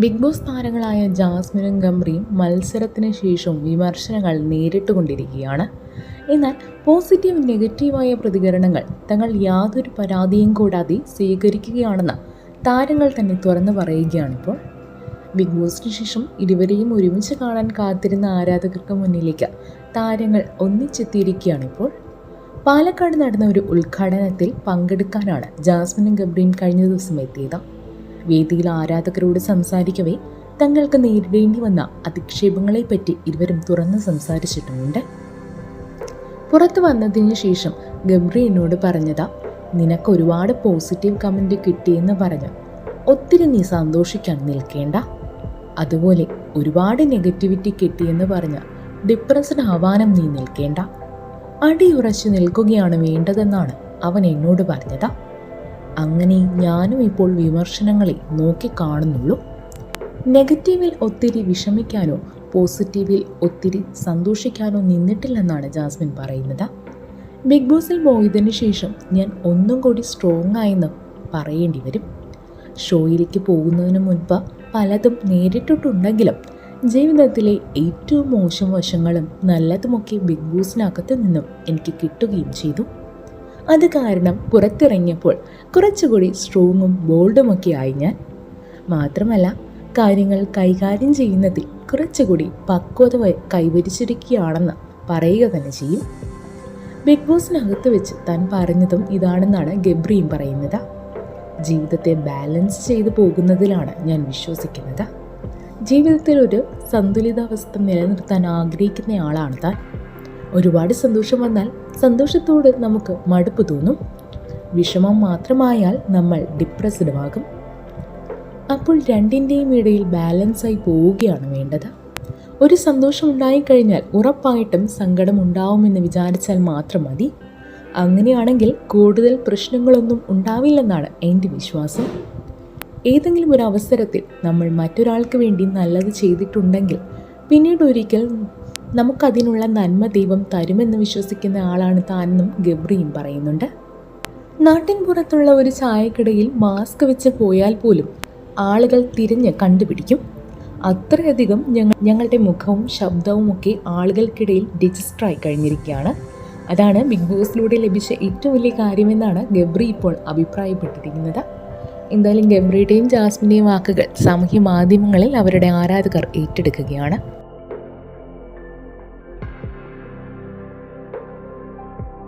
Big boss താരങ്ങളായ ജാസ്മിനും ഗംബ്രിയും മത്സരത്തിന് ശേഷം വിമർശനങ്ങൾ നേരിട്ടുകൊണ്ടിരിക്കുകയാണ്. എന്നാൽ പോസിറ്റീവ് നെഗറ്റീവായ പ്രതികരണങ്ങൾ തങ്ങൾ യാതൊരു പരാതിയും കൂടാതെ സ്വീകരിക്കുകയാണെന്ന് താരങ്ങൾ തന്നെ തുറന്നു പറയുകയാണിപ്പോൾ. ബിഗ് ബോസിന് ശേഷം ഇരുവരെയും ഒരുമിച്ച് കാണാൻ കാത്തിരുന്ന ആരാധകർക്ക് മുന്നിലേക്ക് താരങ്ങൾ ഒന്നിച്ചെത്തിയിരിക്കുകയാണിപ്പോൾ. പാലക്കാട് നടന്ന ഒരു ഉദ്ഘാടനത്തിൽ പങ്കെടുക്കാനാണ് ജാസ്മിനും ഗബ്രിയും കഴിഞ്ഞ ദിവസം എത്തിയത്. വേദിയിൽ ആരാധകരോട് സംസാരിക്കവേ തങ്ങൾക്ക് നേരിടേണ്ടി വന്ന അധിക്ഷേപങ്ങളെപ്പറ്റി ഇരുവരും തുറന്ന് സംസാരിച്ചിട്ടുമുണ്ട്. പുറത്തു വന്നതിന് ശേഷം ഗംറി എന്നോട് പറഞ്ഞതാ നിനക്ക് ഒരുപാട് പോസിറ്റീവ് കമന്റ് കിട്ടിയെന്ന് പറഞ്ഞു ഒത്തിരി നീ സന്തോഷിക്കാൻ നിൽക്കേണ്ട. അതുപോലെ ഒരുപാട് നെഗറ്റിവിറ്റി കിട്ടിയെന്ന് പറഞ്ഞ് ഡിപ്രസ്ഡ് ആവാനും നീ നിൽക്കേണ്ട. അടിയുറച്ചു നിൽക്കുകയാണ് വേണ്ടതെന്നാണ് അവൻ എന്നോട് പറഞ്ഞത്. അങ്ങനെ ഞാനും ഇപ്പോൾ വിമർശനങ്ങളെ നോക്കിക്കാണുന്നുള്ളൂ നെഗറ്റീവിൽ ഒത്തിരി വിഷമിക്കാനോ പോസിറ്റീവിൽ ഒത്തിരി സന്തോഷിക്കാനോ നിന്നിട്ടില്ലെന്നാണ് ജാസ്മിൻ പറയുന്നത്. ബിഗ് ബോസിൽ പോയതിനു ശേഷം ഞാൻ ഒന്നും കൂടി സ്ട്രോങ് ആയെന്ന് പറയേണ്ടി വരും. ഷോയിലേക്ക് പോകുന്നതിന് മുൻപ് പലതും നേരിട്ടിട്ടുണ്ടെങ്കിലും ജീവിതത്തിലെ ഏറ്റവും മോശം വശങ്ങളും നല്ലതുമൊക്കെ ബിഗ് ബോസിനകത്ത് നിന്നും എനിക്ക് കിട്ടുകയും ചെയ്തു. അത് കാരണം പുറത്തിറങ്ങിയപ്പോൾ കുറച്ചുകൂടി സ്ട്രോങ്ങും ബോൾഡുമൊക്കെ ആയി ഞാൻ. മാത്രമല്ല കാര്യങ്ങൾ കൈകാര്യം ചെയ്യുന്നതിൽ കുറച്ചുകൂടി പക്വത കൈവരിച്ചിരിക്കുകയാണെന്ന് പറയുക തന്നെ ചെയ്യും. ബിഗ് ബോസിനകത്ത് വെച്ച് താൻ പറഞ്ഞതും ഇതാണെന്നാണ് ഗബ്രിയും പറയുന്നത്. ജീവിതത്തെ ബാലൻസ് ചെയ്തു പോകുന്നതിലാണ് ഞാൻ വിശ്വസിക്കുന്നത്. ജീവിതത്തിൽ ഒരു സന്തുലിതാവസ്ഥ നിലനിർത്താൻ ആഗ്രഹിക്കുന്നയാളാണ് താൻ. ഒരുപാട് സന്തോഷം വന്നാൽ സന്തോഷത്തോട് നമുക്ക് മടുപ്പ് തോന്നും. വിഷമം മാത്രമായാൽ നമ്മൾ ഡിപ്രസ്ഡുമാകും അപ്പോൾ രണ്ടിന്റെയും ഇടയിൽ ബാലൻസായി പോവുകയാണ് വേണ്ടത്. ഒരു സന്തോഷം ഉണ്ടായിക്കഴിഞ്ഞാൽ ഉറപ്പായിട്ടും സങ്കടം ഉണ്ടാവുമെന്ന് വിചാരിച്ചാൽ മാത്രം മതി. അങ്ങനെയാണെങ്കിൽ കൂടുതൽ പ്രശ്നങ്ങളൊന്നും ഉണ്ടാവില്ലെന്നാണ് എന്റെ വിശ്വാസം. ഏതെങ്കിലും ഒരു അവസരത്തിൽ നമ്മൾ മറ്റൊരാൾക്ക് വേണ്ടി നല്ലത് ചെയ്തിട്ടുണ്ടെങ്കിൽ പിന്നീട് ഒരിക്കൽ നമുക്കതിനുള്ള നന്മ ദൈവം തരുമെന്ന് വിശ്വസിക്കുന്ന ആളാണ് താനെന്നും ഗബ്രിയും പറയുന്നുണ്ട്. നാട്ടിൻ പുറത്തുള്ള ഒരു ചായക്കടയിൽ മാസ്ക് വെച്ച് പോയാൽ പോലും ആളുകൾ തിരിഞ്ഞ് കണ്ടുപിടിക്കും. അത്രയധികം ഞങ്ങൾ ഞങ്ങളുടെ മുഖവും ശബ്ദവും ഒക്കെ ആളുകൾക്കിടയിൽ രജിസ്റ്ററായി കഴിഞ്ഞിരിക്കുകയാണ്. അതാണ് ബിഗ് ബോസിലൂടെ ലഭിച്ച ഏറ്റവും വലിയ കാര്യമെന്നാണ് ഗബ്രി ഇപ്പോൾ അഭിപ്രായപ്പെട്ടിരിക്കുന്നത്. എന്തായാലും ഗബ്രിയുടെയും ജാസ്മിന്റെയും വാക്കുകൾ സാമൂഹ്യ മാധ്യമങ്ങളിൽ അവരുടെ ആരാധകർ ഏറ്റെടുക്കുകയാണ്.